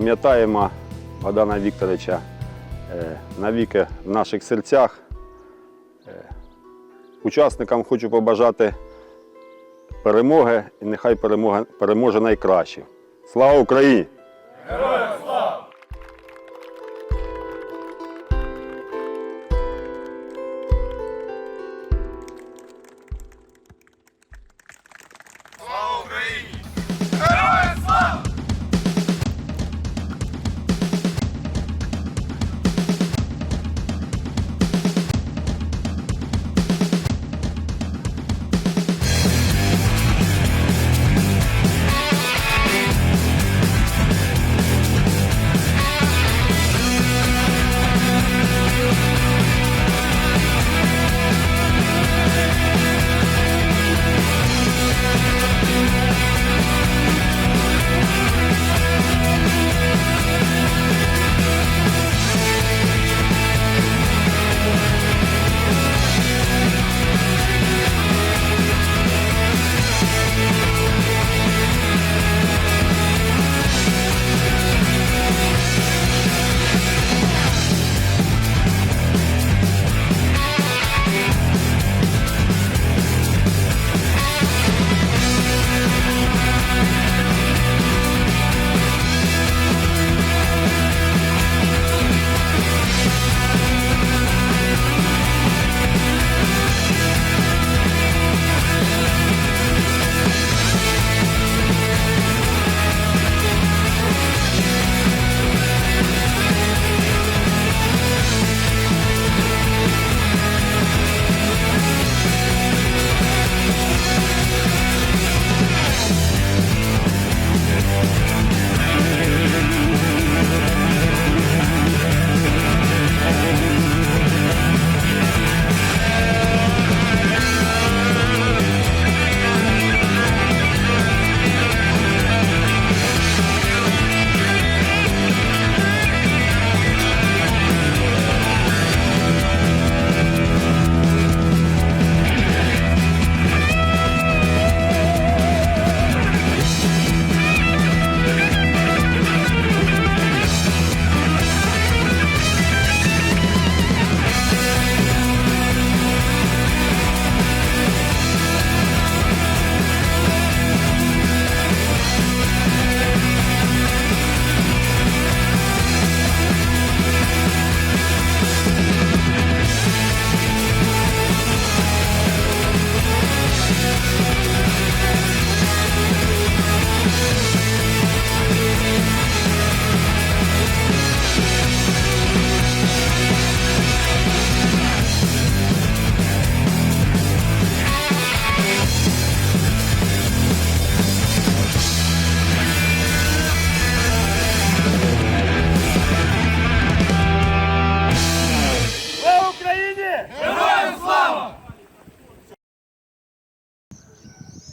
Пам'ятаємо Богдана Вікторовича е, навіки в наших серцях. Е, Учасникам хочу побажати перемоги і нехай перемога переможе найкраще. Слава Україні!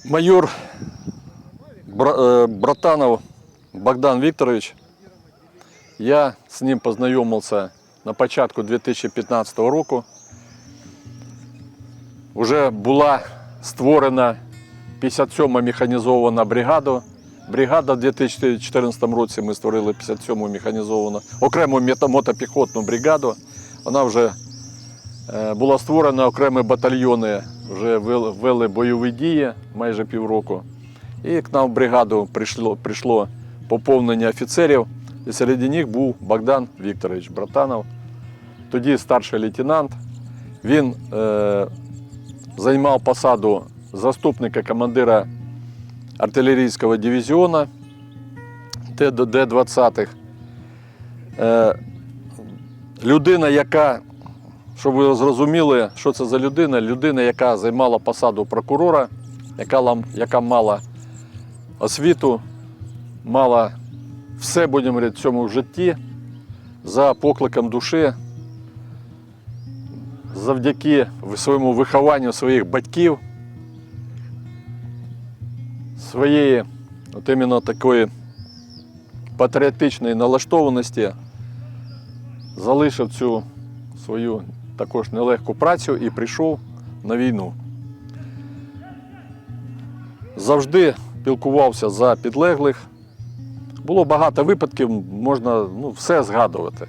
Майор э, Братанов Богдан Викторович. Я з ним познайомився на початку 2015 року. Уже була створена 57-ма механізована бригада. Бригада в 2014 році ми створили 57-му механізовану окрему мотопіхотну бригаду. Вона вже Е, Була створена окремі батальйони, вже вели, вели бойові дії майже півроку. І к нам в бригаду прийшло, прийшло поповнення офіцерів, і серед них був Богдан Вікторович Братанов, тоді старший лейтенант. Він е, займав посаду заступника командира артилерійського дивізіону Д-20. Е, людина, яка щоб ви зрозуміли, що це за людина. Людина, яка займала посаду прокурора, яка, яка мала освіту, мала все, будемо говорити, в цьому житті за покликом душі, завдяки своєму вихованню своїх батьків, своєї от іменно такої патріотичної налаштованості, залишив цю свою також нелегку працю і прийшов на війну. Завжди пілкувався за підлеглих, було багато випадків, можна ну, все згадувати.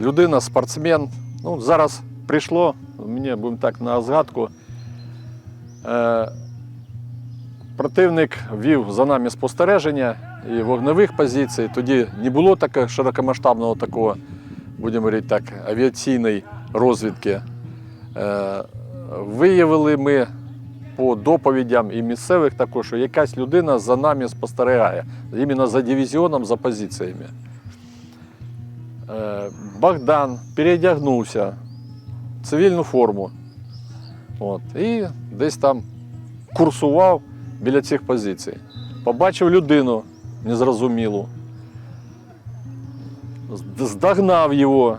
Людина, спортсмен. Ну, зараз прийшло, мені будемо так на згадку. Е, противник вів за нами спостереження і вогневих позицій. Тоді не було такого широкомасштабного такого, будемо говорити так, авіаційної розвідки. Е, виявили ми по доповідям і місцевих також, що якась людина за нами спостерігає, іменно за дивізіоном, за позиціями. Е, Богдан переодягнувся в цивільну форму. От, і десь там курсував біля цих позицій. Побачив людину незрозумілу. Здогнав його,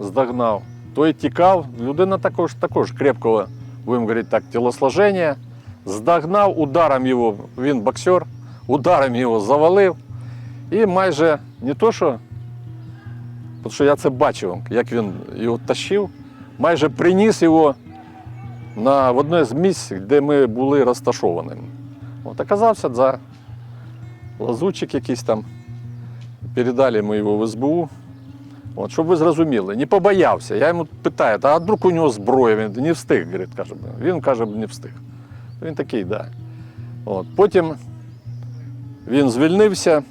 здогнав. Той тікав, людина також, також крепкого, будемо говорити так, тілосложення. Здогнав ударом його, він боксер, ударом його завалив. І майже не то, що, тому що я це бачив, як він його тащив, майже приніс його на в одне з місць, де ми були розташовані. От оказався за лазутчик якийсь там. Передали ми його в СБУ. От, щоб ви зрозуміли, не побоявся. Я йому питаю, а вдруг у нього зброя, він не встиг, говорить, каже. Він каже, не встиг. Він такий, так. Да. От. Потім він звільнився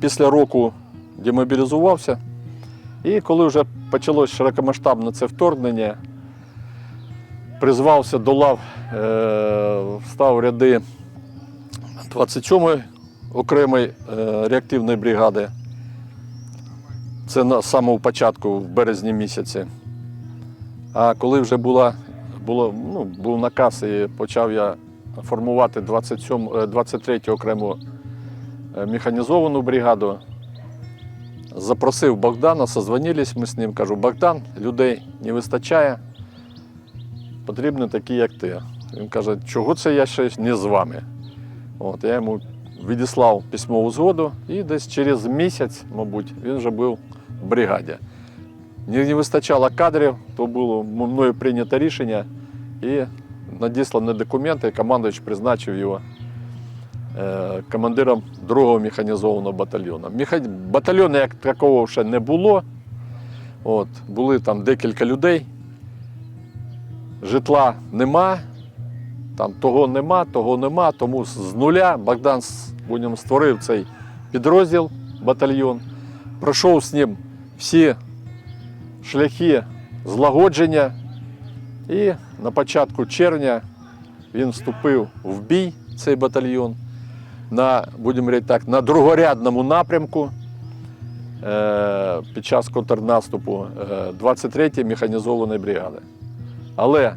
після року, демобілізувався. І коли вже почалось широкомасштабне це вторгнення, призвався до лав, е, став ряди 27-ї окремої е, реактивної бригади. Це на самому початку, в березні місяці. А коли вже була, було, ну, був наказ і почав я формувати 27, е, 23-ю окрему е, механізовану бригаду, запросив Богдана, созвонились ми з ним, кажу, Богдан, людей не вистачає, потрібні такі, як ти. Він каже, чого це я ще не з вами? От, я йому відіслав письмову згоду і десь через місяць, мабуть, він вже був в бригаді. Не, вистачало кадрів, то було мною прийнято рішення і надіслані документи, командуючий призначив його е, командиром другого механізованого батальйону. Батальйону як такого ще не було. От, були там декілька людей. Житла нема, там того нема, того нема, тому з нуля Богдан с- створив цей підрозділ, батальйон, пройшов з ним всі шляхи злагодження. І на початку червня він вступив в бій, цей батальйон, на, будемо говорити так, на другорядному напрямку е, під час контрнаступу е, 23-ї механізованої бригади. Але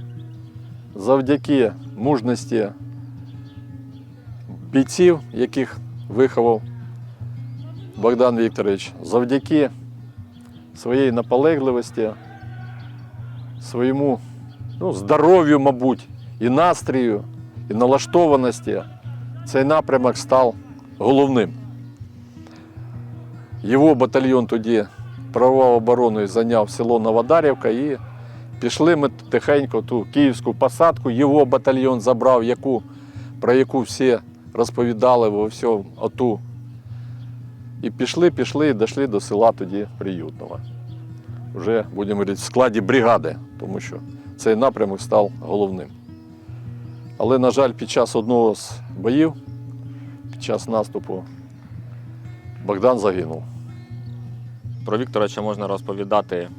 завдяки мужності бійців, яких виховав Богдан Вікторович, завдяки своїй наполегливості, своєму ну, здоров'ю, мабуть, і настрію, і налаштованості, цей напрямок став головним. Його батальйон тоді правовою обороною зайняв село Новодарівка і пішли ми тихенько ту київську посадку. Його батальйон забрав, яку, про яку всі розповідали во всьому оту. І пішли, пішли і дійшли до села тоді Приютного. Вже, будемо говорити, в складі бригади, тому що цей напрямок став головним. Але, на жаль, під час одного з боїв, під час наступу, Богдан загинув. Про Вікторовича можна розповідати.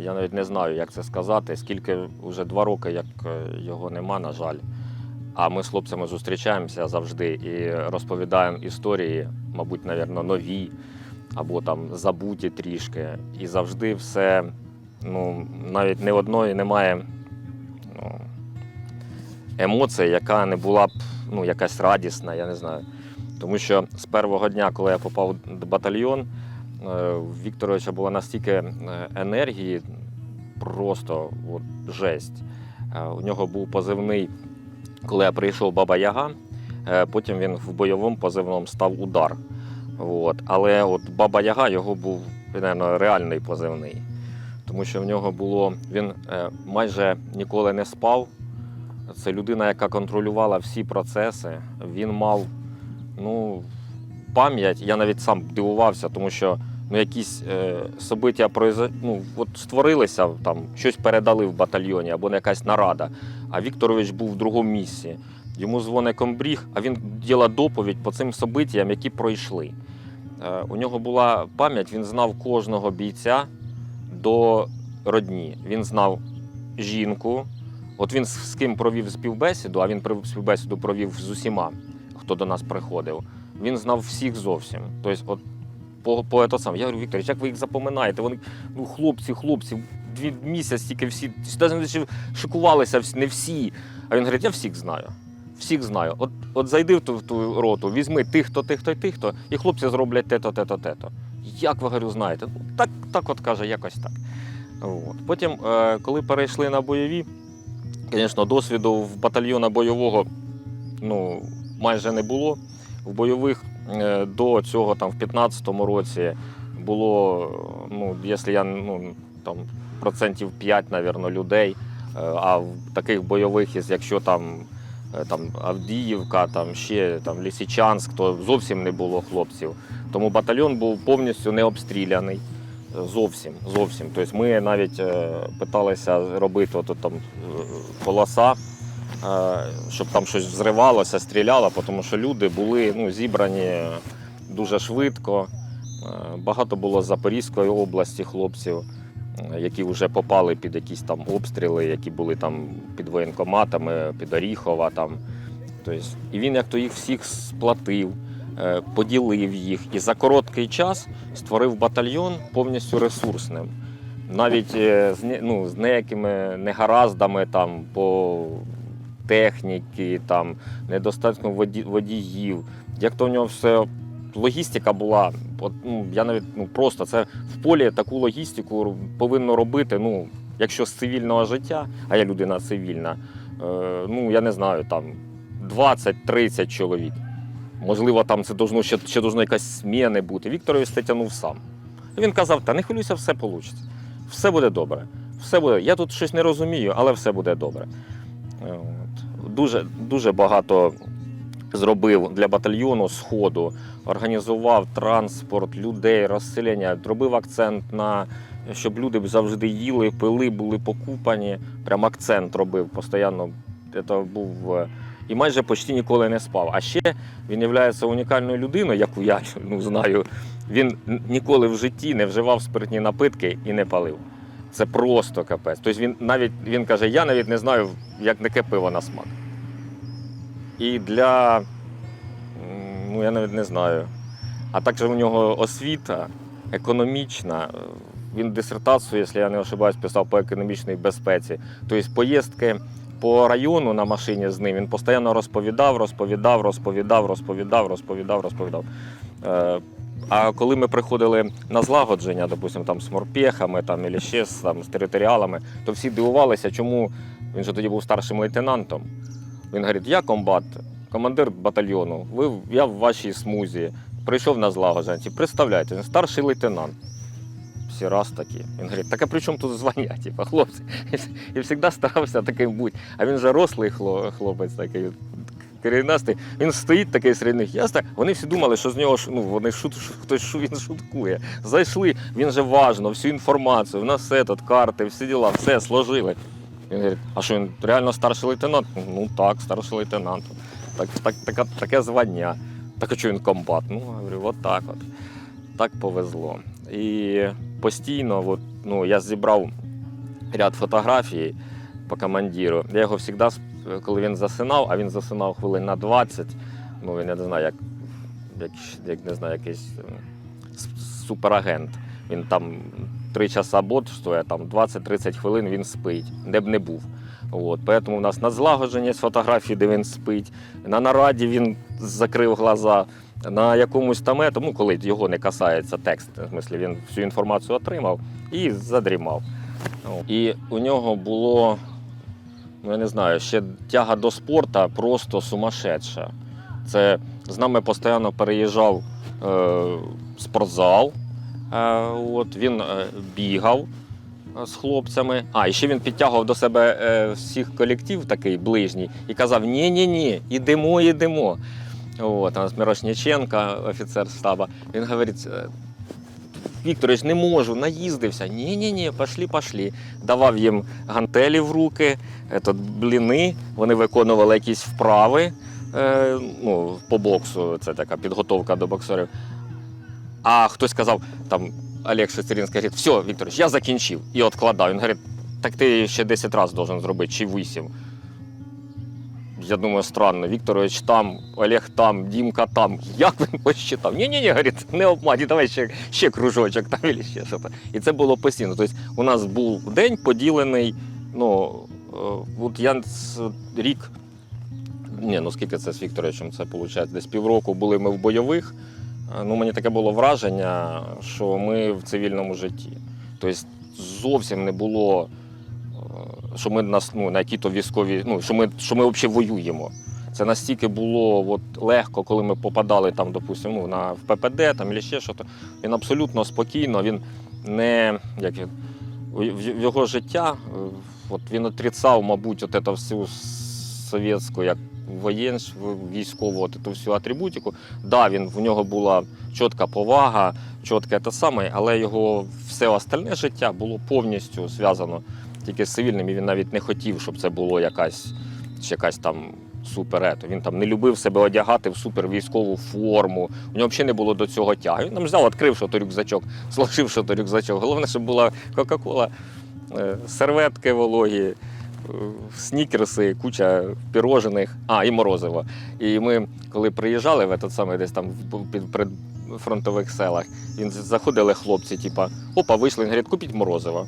Я навіть не знаю, як це сказати, скільки вже два роки, як е, його нема, на жаль. А ми з хлопцями зустрічаємося завжди і розповідаємо історії, мабуть, навірно, нові або там забуті трішки. І завжди все, ну, навіть не одної немає ну, емоції, яка не була б ну, якась радісна, я не знаю. Тому що з першого дня, коли я попав в батальйон, Вікторовича була настільки е, енергії, просто от, жесть. Е, У нього був позивний, коли я прийшов Баба Яга, е, потім він в бойовому позивному став удар. От. Але от Баба Яга його був напевно, реальний позивний. Тому що в нього було, він е, майже ніколи не спав. Це людина, яка контролювала всі процеси. Він мав ну, пам'ять. Я навіть сам дивувався, тому що ну, якісь е, собиття произо... ну, от створилися, там, щось передали в батальйоні або якась нарада. А Вікторович був в другому місці. Йому дзвонить комбріг, а він діла доповідь по цим собиттям, які пройшли. Е, у нього була пам'ять, він знав кожного бійця до родні. Він знав жінку. От він з ким провів співбесіду, а він співбесіду провів з усіма, хто до нас приходив. Він знав всіх зовсім. Тобто, от по, по ето сам. Я говорю, Віктор, як ви їх запоминаєте? Вони ну, хлопці, хлопці, дві місяць тільки всі, навіть шикувалися не всі. А він говорить, я всіх знаю. Всіх знаю. От, от зайди в ту, в ту роту, візьми тих-то, тих-то і тих-то, і хлопці зроблять те-то, те-то, те-то. Як ви говорю, знаєте? Ну, так, так от каже, якось так. От. Потім, е, коли перейшли на бойові, звісно, досвіду в батальйона бойового ну, майже не було. В бойових е, до цього там, в 15-му році було, ну, якщо я ну, там, процентів 5, навірно, людей. Е, А в таких бойових, якщо там, е, там Авдіївка, там ще там, Лісичанськ, то зовсім не було хлопців. Тому батальйон був повністю не обстріляний. Зовсім, зовсім. Тобто ми навіть питалися робити от, там полоса, щоб там щось взривалося, стріляло, тому що люди були ну, зібрані дуже швидко. Е, Багато було з Запорізької області хлопців, е, які вже попали під якісь там обстріли, які були там під воєнкоматами, під Оріхова. Там. Тобто, і він як то їх всіх сплатив, е, поділив їх і за короткий час створив батальйон повністю ресурсним. Навіть е, з, ну, з неякими негараздами там, по техніки, там, недостатньо воді, водіїв. Як то в нього все логістика була, от, ну, я навіть ну, просто це в полі таку логістику повинно робити, ну, якщо з цивільного життя, а я людина цивільна, е, ну я не знаю, там 20-30 чоловік. Можливо, там це должно, ще, ще должно якась зміни бути. Вікторович це тягнув сам. Він казав: та не хвилюйся, все вийде. Все буде добре. Все буде. Я тут щось не розумію, але все буде добре. Дуже, дуже багато зробив для батальйону сходу, організував транспорт людей, розселення, робив акцент на щоб люди завжди їли, пили, були покупані. Прям акцент робив постійно. Це був е, і майже почти ніколи не спав. А ще він є унікальною людиною, яку я ну, знаю. Він ніколи в житті не вживав спиртні напитки і не палив. Це просто капець. Тобто він навіть він каже, я навіть не знаю, як таке пиво на смак. І для, ну я навіть не знаю. А також у нього освіта економічна. Він дисертацію, якщо я не ошибаюсь, писав по економічній безпеці. Тобто поїздки по району на машині з ним він постійно розповідав, розповідав, розповідав, розповідав, розповідав, розповідав. Е, А коли ми приходили на злагодження, допустимо, там з морпехами там, або ще з, там, з територіалами, то всі дивувалися, чому він же тоді був старшим лейтенантом. Він говорить, я комбат, командир батальйону, ви, я в вашій смузі, прийшов на злагодження. Ті, Представляєте, він старший лейтенант. Всі раз такі. Він говорить, так а при чому тут звання, типу, хлопці? І завжди старався таким бути. А він же рослий хло- хлопець такий. Корінастий, він стоїть такий серед них. Я ста- Вони всі думали, що з нього ну, вони шут, хтось шу- він шуткує. Зайшли, він же важно, всю інформацію, в нас все тут, карти, всі діла, все сложили. Він говорить, а що він реально старший лейтенант? Ну так, старший лейтенант. Так, так, таке, таке звання. Так а що він комбат? Ну, я говорю, от так от. Так повезло. І постійно, от, ну, я зібрав ряд фотографій по командиру. Я його завжди, коли він засинав, а він засинав хвилин на 20, ну він я не знаю, як, як, як не знаю, якийсь ем, суперагент. Він там три часа бот стоїть, там 20-30 хвилин він спить, де б не був. От, тому у нас на злагодженні є фотографії, де він спить. На нараді він закрив глаза. На якомусь там, етому, ну, коли його не касається текст, в смислі він всю інформацію отримав і задрімав. І у нього було, ну я не знаю, ще тяга до спорту просто сумасшедша. Це з нами постійно переїжджав е, спортзал. Е, от, він е, бігав е, з хлопцями. А, і ще він підтягував до себе е, всіх колектив такий ближній і казав: ні ні ні ідемо, ідемо. От, нас офіцер штаба. Він говорить. «Е, Вікторович, не можу, наїздився. Ні, ні, ні, пошли, пошли. Давав їм гантелі в руки, етот, бліни, вони виконували якісь вправи е, ну, по боксу, це така підготовка до боксерів. А хтось сказав, там Олег Шестеринський говорить, все, Вікторович, я закінчив і відкладав. Він говорить, так ти ще 10 разів должен зробити, чи 8. Я думаю, странно, Вікторович там, Олег там, Дімка там. Як він посчитав? Ні, ні, ні, говорить, не обмані, давай ще, ще кружочок там і ще щось. І це було постійно. Тобто у нас був день поділений, ну, е, от я рік, ні, ну скільки це з Вікторовичем, це виходить, десь півроку були ми в бойових. Е, Ну, мені таке було враження, що ми в цивільному житті. Тобто зовсім не було що ми нас ну, на які-то військові, ну що ми, що ми взагалі воюємо. Це настільки було от, легко, коли ми попадали там, допустимо, ну, на в ППД там або ще щось. Він абсолютно спокійно, він не як в його життя, е, от він отрицав, мабуть, от эту всю совєтську, як воєн, військову, от эту всю атрибутику. Да, він в нього була чітка повага, чітке те саме, але його все остальне життя було повністю зв'язано тільки з і він навіть не хотів, щоб це було якась, якась там супер. ето. Він там не любив себе одягати в супервійськову форму. У нього взагалі не було до цього тяги. Він там взяв, відкрив що то рюкзачок, сложив що то рюкзачок. Головне, щоб була Кока-Кола, е, серветки вологі. е, Снікерси, куча пірожених, а і морозиво. І ми, коли приїжджали в этот самий десь там під пред фронтових селах, він заходили хлопці, типа, опа, вийшли, він говорить, купіть морозиво.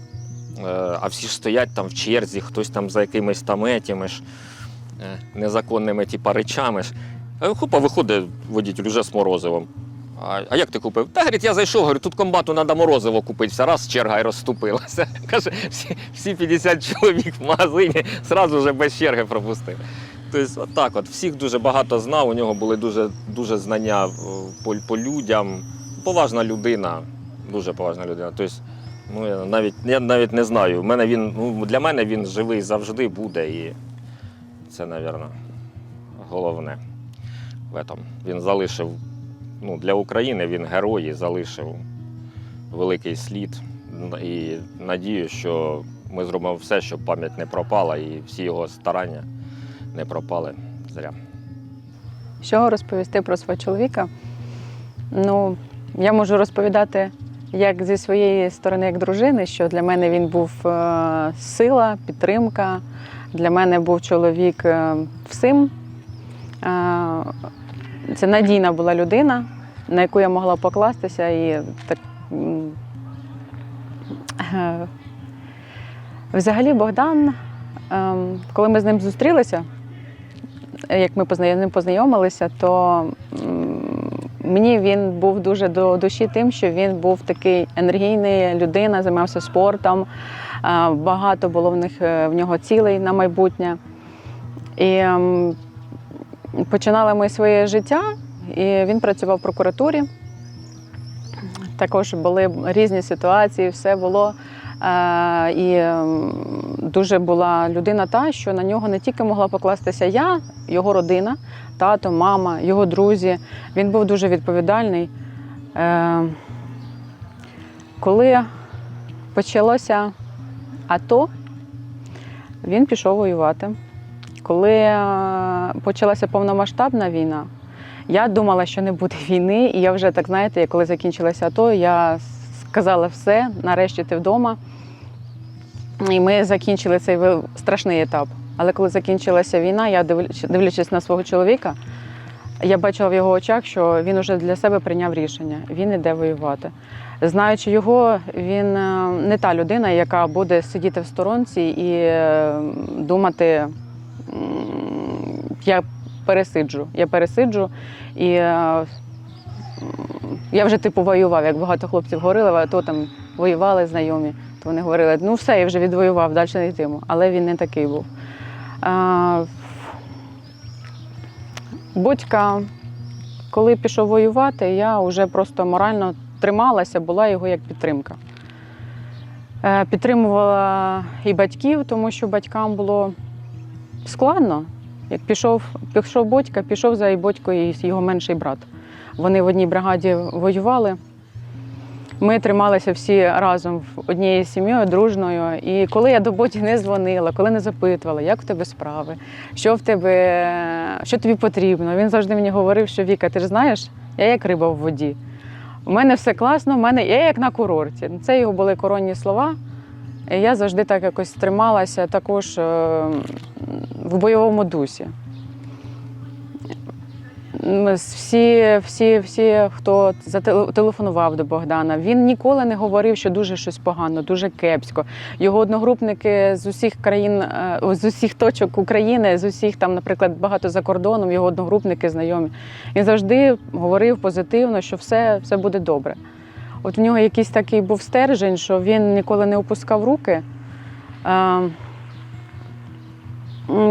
Е, А всі ж стоять там в черзі, хтось там за якимись там етіми ж, е, незаконними типа, речами. ж. А Хопа виходить водитель вже з морозивом. А, а як ти купив? Та говорить, я зайшов, говорю, тут комбату треба морозиво купити. Вся раз черга і розступилася. Каже, всі, всі 50 чоловік в магазині зразу вже без черги пропустив. Тобто, отак от, всіх дуже багато знав, у нього були дуже, дуже знання е, по, по людям. Поважна людина, дуже поважна людина. Тобто, Ну, я навіть, я навіть не знаю. У мене він, ну, для мене він живий завжди буде. І це, мабуть, головне в этом. Він залишив ну, для України він герой і залишив великий слід. І надію, що ми зробимо все, щоб пам'ять не пропала, і всі його старання не пропали зря. Що розповісти про свого чоловіка? Ну, я можу розповідати як зі своєї сторони, як дружини, що для мене він був е, сила, підтримка. Для мене був чоловік е, всім. Е, Це надійна була людина, на яку я могла покластися. І так, взагалі, Богдан, коли ми з ним зустрілися, як ми познайомилися, то мені він був дуже до душі тим, що він був такий енергійний людина, займався спортом. е, Багато було в них е, в нього цілей на майбутнє. І ем, починали ми своє життя, і він працював в прокуратурі. Також були різні ситуації, все було. Е, І дуже була людина та, що на нього не тільки могла покластися я, його родина, тато, мама, його друзі. Він був дуже відповідальний. Е, Коли почалося АТО, він пішов воювати. Коли е, почалася повномасштабна війна, я думала, що не буде війни, і я вже так знаєте, коли закінчилася АТО, я сказала все, нарешті ти вдома. І ми закінчили цей страшний етап. Але коли закінчилася війна, я дивлячись, на свого чоловіка, я бачила в його очах, що він уже для себе прийняв рішення. Він іде воювати. Знаючи його, він е, не та людина, яка буде сидіти в сторонці і е, думати, я пересиджу, я пересиджу. І е, я вже типу воював, як багато хлопців говорили, то там воювали знайомі. То вони говорили, ну все, я вже відвоював, далі не йтиму. Але він не такий був. А, Бодька, коли пішов воювати, я вже просто морально трималася, була його як підтримка. Е, Підтримувала і батьків, тому що батькам було складно. Як пішов, пішов батька, пішов за і батько і його менший брат. Вони в одній бригаді воювали. Ми трималися всі разом в однією сім'єю, дружною. І коли я до Боді не дзвонила, коли не запитувала, як в тебе справи, що в тебе, що тобі потрібно, він завжди мені говорив, що Віка, ти ж знаєш, я як риба в воді. У мене все класно, у мене я як на курорті. Це його були коронні слова. І я завжди так якось трималася також е, в бойовому дусі. Всі, всі, всі, хто зателе- телефонував до Богдана, він ніколи не говорив, що дуже щось погано, дуже кепсько. Його одногрупники з усіх країн, е, з усіх точок України, з усіх там, наприклад, багато за кордоном, його одногрупники знайомі. Він завжди говорив позитивно, що все, все буде добре. От в нього якийсь такий був стержень, що він ніколи не опускав руки.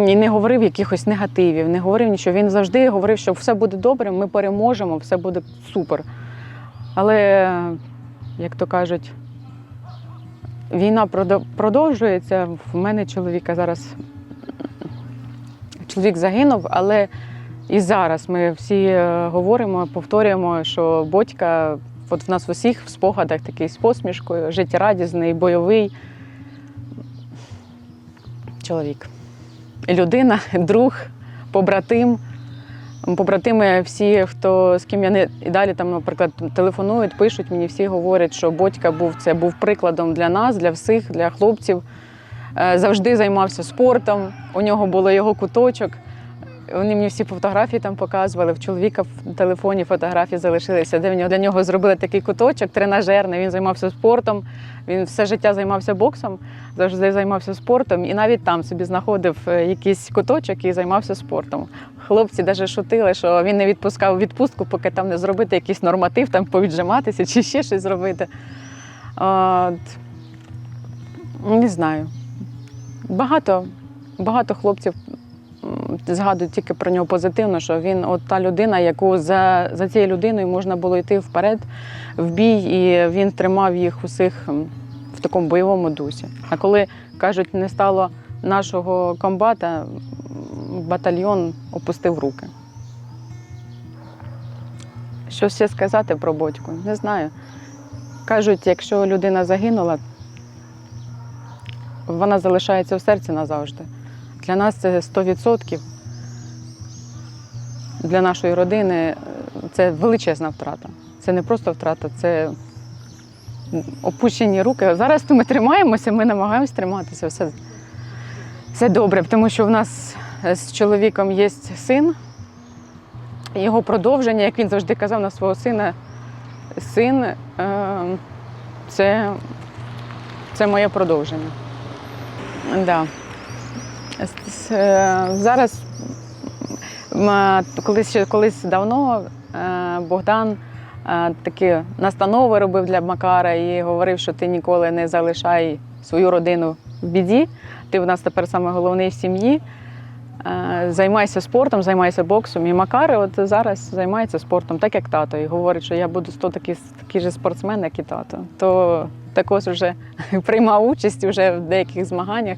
І не говорив якихось негативів, не говорив нічого. Він завжди говорив, що все буде добре, ми переможемо, все буде супер. Але, як то кажуть, війна продовжується. В мене чоловіка зараз чоловік загинув, але і зараз ми всі е, говоримо, повторюємо, що батька от в нас в усіх в спогадах такий з посмішкою, життєрадісний, бойовий чоловік людина, друг, побратим. Побратими всі, хто з ким я не і далі там, наприклад, телефонують, пишуть мені, всі говорять, що батька був це був прикладом для нас, для всіх, для хлопців. Е, Завжди займався спортом. У нього було його куточок. Вони мені всі фотографії там показували. В чоловіка в телефоні фотографії залишилися, де для нього зробили такий куточок, тренажерний. Він займався спортом. Він все життя займався боксом, завжди займався спортом, і навіть там собі знаходив е, якийсь куточок і займався спортом. Хлопці навіть шутили, що він не відпускав відпустку, поки там не зробити якийсь норматив, там повіджиматися чи ще щось зробити. От. Не знаю. Багато, багато хлопців згадують тільки про нього позитивно, що він от та людина, яку за, за цією людиною можна було йти вперед в бій, і він тримав їх усіх в такому бойовому дусі. А коли кажуть, не стало нашого комбата, батальйон опустив руки. Що ще сказати про батьку? Не знаю. Кажуть, якщо людина загинула, вона залишається в серці назавжди. Для нас це 100%. Для нашої родини е, це величезна втрата. Це не просто втрата, це опущені руки. Зараз ми тримаємося, ми намагаємося триматися. Все, все добре, тому що в нас з чоловіком є син. Його продовження, як він завжди казав на свого сина, син е, це, це моє продовження. Да. Е, Зараз колись, ще- колись давно е, Богдан е, такі настанови робив для Макара і говорив, що ти ніколи не залишай свою родину в біді. Ти в нас тепер саме головний в сім'ї. Займайся спортом, займайся боксом. І Макар от зараз займається спортом, так як тато. І говорить, що я буду сто такий, такий же спортсмен, як і тато. То також вже приймав участь вже в деяких змаганнях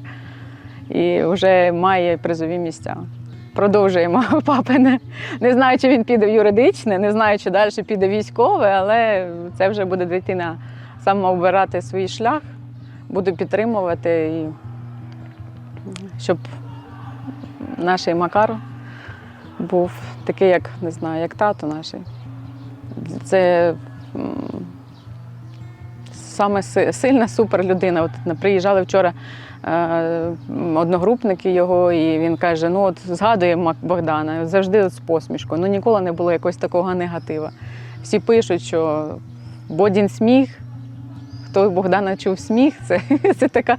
і вже має призові місця. Продовжуємо папине. Не знаю, чи він піде в юридичне, не знаю, чи далі піде військове, але це вже буде дитина сама обирати свій шлях. Буду підтримувати, і щоб наш Макар був такий, як не знаю, як тато наш. Це саме си- сильна суперлюдина. От приїжджали вчора одногрупники його, і він каже: ну от згадує Богдана завжди з посмішкою. Ну ніколи не було якогось такого негатива. Всі пишуть, що Бодін сміх. Хто Богдана чув сміх, це, це така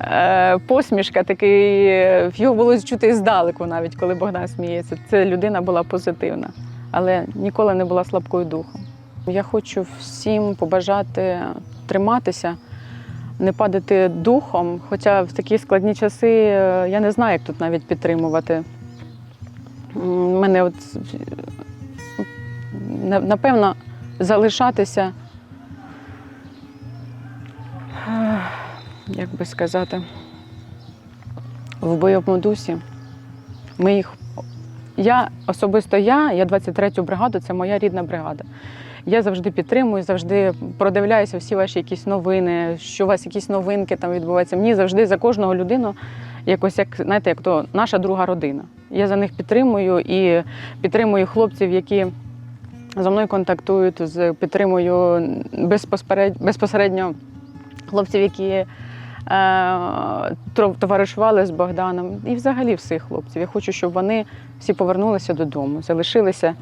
е, посмішка, такий, е, його було чути здалеку, навіть коли Богдан сміється. Це людина була позитивна, але ніколи не була слабкою духом. Я хочу всім побажати триматися, не падати духом. Хоча в такі складні часи е, я не знаю, як тут навіть підтримувати. Мене от напевно залишатися. Як би сказати, в бойовому дусі. Ми їх я особисто я, я 23-ю бригаду, це моя рідна бригада. Я завжди підтримую, завжди продивляюся всі ваші якісь новини, що у вас якісь новинки там відбуваються. Мені завжди за кожного людину якось як знаєте, як то наша друга родина. Я за них підтримую і підтримую хлопців, які зі мною контактують, з- підтримую безпосередньо хлопців, які е, товаришували з Богданом, і взагалі всіх хлопців. Я хочу, щоб вони всі повернулися додому, залишилися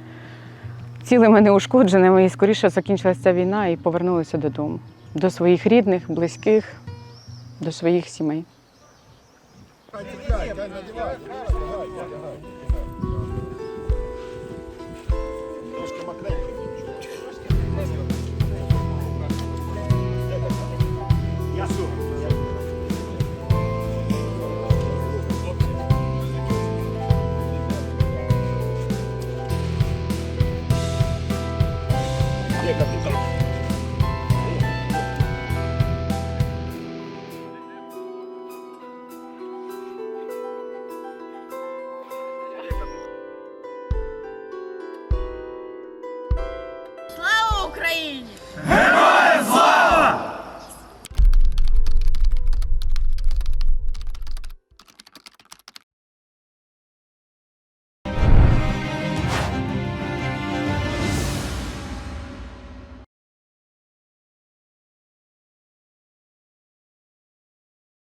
цілими неушкодженими і скоріше закінчилася ця війна і повернулися додому, до своїх рідних, близьких, до своїх сімей.